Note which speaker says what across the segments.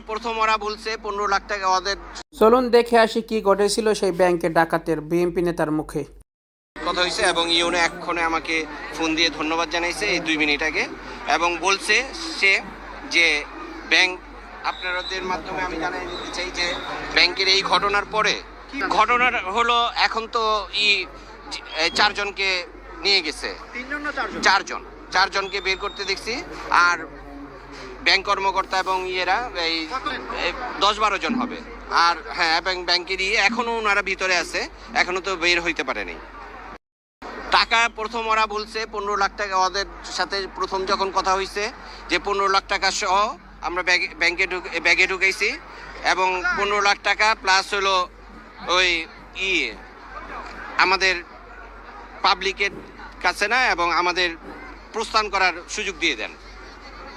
Speaker 1: প্রথম ওরা বলছে পনেরো লাখ টাকা ওদের
Speaker 2: চলুন দেখে আসি কি ঘটেছিল সেই ব্যাংকে ডাকাতের বিএনপি নেতার মুখে।
Speaker 1: কথা হয়েছে এবং ইউনো এক্ষণে আমাকে ফোন দিয়ে ধন্যবাদ জানাইছে এই দুই মিনিট আগে এবং বলছে সে যে ব্যাংক আপনাদের মাধ্যমে আমি জানাই দিতে চাই যে ব্যাংকের এই ঘটনার পরে ঘটনার হলো এখন তো ই চারজনকে নিয়ে গেছে। চারজন। চারজনকে বের করতে দেখছি আর ব্যাংক কর্মকর্তা এবং ইয়েরা এই দশ বারো জন হবে। আর হ্যাঁ এবং ব্যাংকের ইয়ে এখনও ওনারা ভিতরে আছে, এখনও তো বের হইতে পারেনি টাকা প্রথম ওরা বলছে পনেরো লাখ টাকা, ওদের সাথে প্রথম যখন কথা হয়েছে যে পনেরো লাখ টাকা সহ আমরা ব্যাগে, ব্যাংকে ঢুকে ব্যাগে ঢুকাইছি এবং পনেরো লাখ টাকা প্লাস হলো ওই ই আমাদের পাবলিকের কাছে না, এবং আমাদের প্রস্থান করার সুযোগ দিয়ে দেন।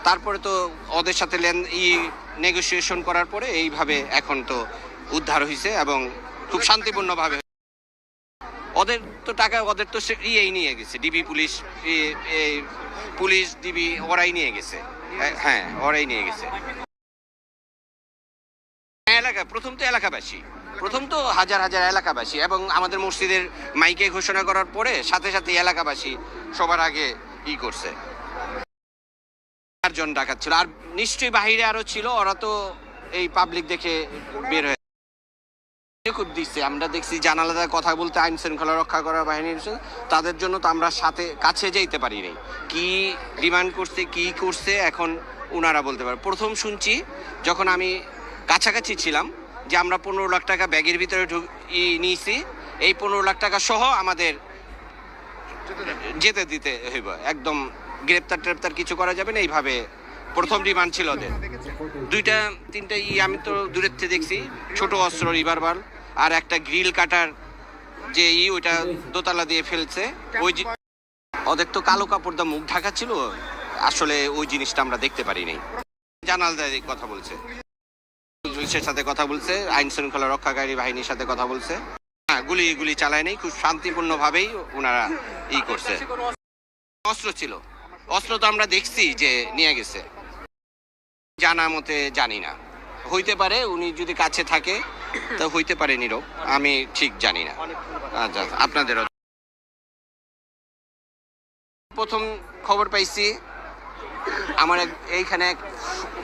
Speaker 1: তারপরে তো ওদের সাথে লেন ই নেগোসিয়েশন করার পরে এইভাবে এখন তো উদ্ধার হয়েছে এবং খুব শান্তিপূর্ণভাবে ওদের তো টাকা ওদের তো ইয়েই নিয়ে গেছে ডিবি পুলিশ পুলিশ ডিবি ওরাই নিয়ে গেছে। হ্যাঁ, হ্যাঁ ওরাই নিয়ে গেছে। এলাকা প্রথম তো এলাকাবাসী। প্রথম তো হাজার হাজার এলাকাবাসী এবং আমাদের মসজিদের মাইকে ঘোষণা করার পরে সাথে সাথে এলাকাবাসী সবার আগে ই করছে। চারজন ডাকাত ছিল। আর নিশ্চয়ই বাহিরে আরও ছিল, ওরা তো এই পাবলিক দেখে বের হয়ে খুব দিচ্ছে। আমরা দেখছি জানালাতে কথা বলতে, আইন শৃঙ্খলা রক্ষা করার বাহিনীর তাদের জন্য তো আমরা সাথে কাছে যেতে পারি নাই। কি ডিমান্ড করছে, কি করছে, এখন ওনারা বলতে পারে। প্রথম শুনছি, যখন আমি কাছাকাছি ছিলাম, যে আমরা পনেরো লাখ টাকা ব্যাগের ভিতরে নিয়েছি, এই পনেরো লাখ টাকা সহ আমাদের যেতে দিতে হইব। একদম গ্রেপ্তার টেপ্তার কিছু করা যাবে না, এইভাবে প্রথম ডিমান্ড ছিল ওদের। দুইটা, তিনটা ই আমি তো দূরের থেকে দেখছি, ছোট অস্ত্র রিভারবাল আর একটা গ্রিল কাটার যে ই, ওইটা দোতলা দিয়ে ফেলছে। ওই ওদের তো কালো কাপড় দা মুখ ঢাকা ছিল, আসলে ওই জিনিসটা আমরা দেখতে পারিনি জানাল দায় কথা বলছে। পুলিশের সাথে কথা বলছে আইন শৃঙ্খলা রক্ষাকারী বাহিনীর সাথে কথা বলছে। হ্যাঁ গুলি গুলি চালায় নেই, খুব শান্তিপূর্ণভাবেই ওনারা ই করছে। অস্ত্র ছিল। অস্ত্র তো আমরা দেখছি যে নিয়ে গেছে। জানা মতে জানি না। হইতে পারে, উনি যদি কাছে থাকে, তা হইতে পারে নীরব। আমি ঠিক জানি না। আচ্ছা আপনাদেরও। প্রথম খবর পাইছি, আমার এক- এইখানে এক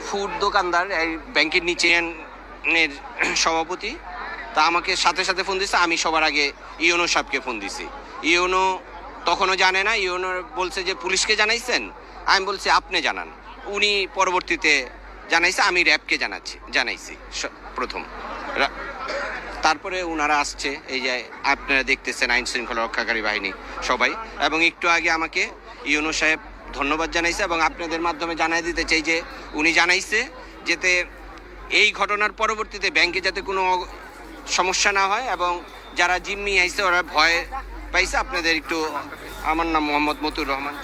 Speaker 1: ফুড দোকানদার, এই ব্যাংকের নিচে সভাপতি, তা আমাকে সাথে সাথে ফোন দিছে, আমি সবার আগে ইওনো সাহেবকে ফোন দিছি। ইওনো তখনও জানে না ইওনো বলছে যে পুলিশকে জানাইছেন। আমি বলছি, আপনি জানান। উনি পরবর্তীতে জানাইছে, আমি র্যাবকে জানাচ্ছি, জানাইছি প্রথম। তারপরে ওনারা আসছে, এই যে আপনারা দেখতেছেন আইন শৃঙ্খলা রক্ষাকারী বাহিনী সবাই। এবং একটু আগে আমাকে ইউনো সাহেব ধন্যবাদ জানাইছে এবং আপনাদের মাধ্যমে জানাই দিতে চাই যে, উনি জানাইছে যাতে এই ঘটনার পরবর্তীতে ব্যাংকে যাতে কোনো সমস্যা না হয় এবং যারা জিম্মি আইছে, ওরা ভয় পাইছে আপনাদের একটু আমার নাম মোহাম্মদ মতুর রহমান।